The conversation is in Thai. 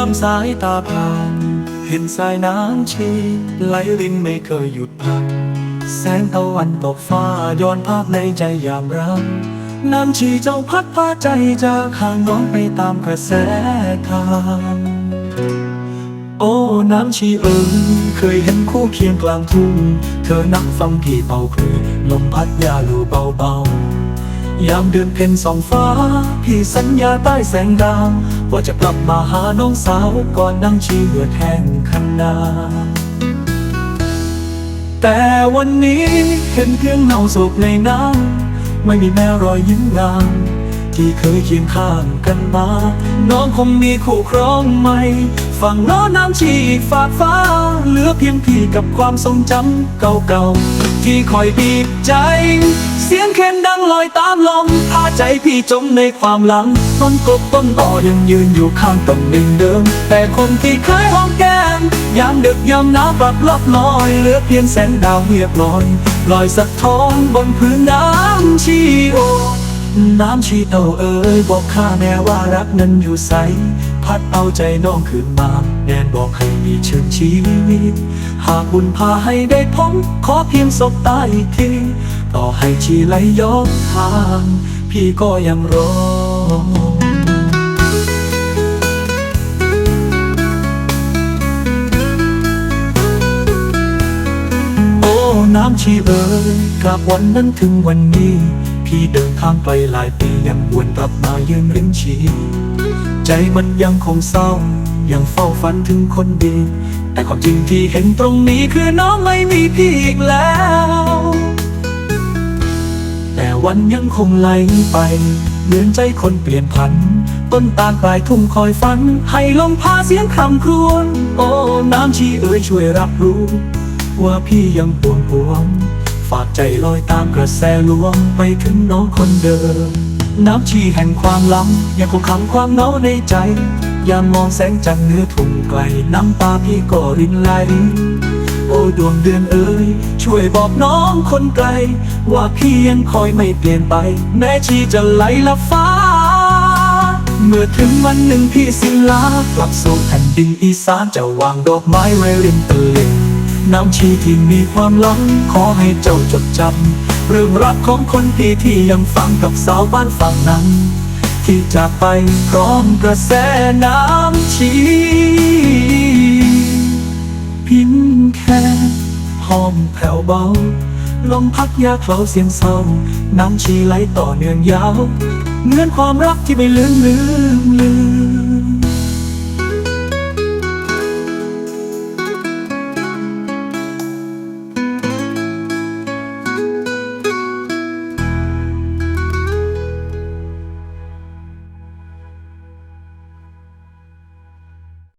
ามสายตาผ่าน เห็นสายน้ำชีไหลรินไม่เคยหยุดพัก แสงตะวันตกฟ้าย้อนภาพในใจยามรักน้ำชีเจ้าพัดพาใจจากห่างน้องไปตามกระแสทางโอ้น้ำชีเอ๋ยเคยเห็นคู่เคียงกลางทุ่ง เธอนักฟังพี่เป่าคลือลมพัดยาลูเบาๆ ยามเดือนเพ็ญสองฟ้า พี่สัญญาใต้แสงดาวว่าจะกลับมาหาน้องสาวก่อนน้ำชีเหือดแห้งคันนา แต่วันนี้เห็นเพียงเงาศพในน้ำไม่มีแม้รอยยิ้มงามที่เคยเคียงข้างกันมา น้องคงมีคู่ครองใหม่ ฝั่งโน้นน้ำชีอีกฝากฟ้า เหลือเพียงพี่กับความทรงจำเก่าๆ ที่คอยบีบใจ เสียงเคนดังลอยตามลมพาใจพี่จมในความหลัง ต้นกบต้นต่อยังยืนอยู่ข้างตำหนึ่งเดิม แต่คนที่เคยหอมแก้มยามดึกยามหนาวกลับลับลอยเหลือเพียงแสงดาวเงียบลอย ลอยสะท้อนบนพื้นน้ำชีโอน้ำชีเต่าเอ๋ยบอกข้าแน่ว่ารักนั้นอยู่ใส พัดเอาใจน้องคืนมา แนนบอกให้มีเชิญชีวิต หากบุญพาให้ได้พบขอเพียงสบตาอีกที ต่อให้ชีไหลยกทาง พี่ก็ยังรอโอ้น้ำชีเอ๋ยกลับวันนั้นถึงวันนี้ พี่เดินทางไปหลายปียังวนกลับมายืนริมชี ใจมันยังคงเศร้า ยังเฝ้าฝันถึงคนดี แต่ความจริงที่เห็นตรงนี้คือน้องไม่มีพี่อีกแล้ว แต่วันยังคงไหลไป เหมือนใจคนเปลี่ยนผัน ต้นตาลปลายทุ่งคอยฝัน ให้ลมพาเสียงคำครวญโอ้ น้ำชีเอ๋ยช่วยรับรู้ ว่าพี่ยังห่วงห่วง ฝากใจลอยตามกระแสลวงไปถึงน้องคนเดิม น้ำชีแห่งความล้ำยังคงขังความเหงาในใจ ยามมองแสงจันทร์เหนือทุ่งไกล น้ำตาพี่ก็รินไหลโอ้ดวงเดือนเอ๋ยช่วยบอกน้องคนไกล ว่าพี่ยังคอยไม่เปลี่ยนไป แม้ชีจะไหลลับฟ้า เมื่อถึงวันหนึ่งพี่สิ้นลากลับสู่แผ่นดินอีสานจะวางดอกไม้ไว้ริมตลิ่งน้ำชีที่มีความลังขอให้เจ้าจดจำ เรื่องรักของคนพี่ที่ยังฟังกับสาวบ้านฝั่งนั้น ที่จากไปพร้อมกระแสน้ำชีพิมแค่หอมแผ่วเบา ลมพัดยาเคลาเสียงเศร้า น้ำชีไหลต่อเนื่องยาวเหมือนความรักที่ไม่ลืมลืมลืม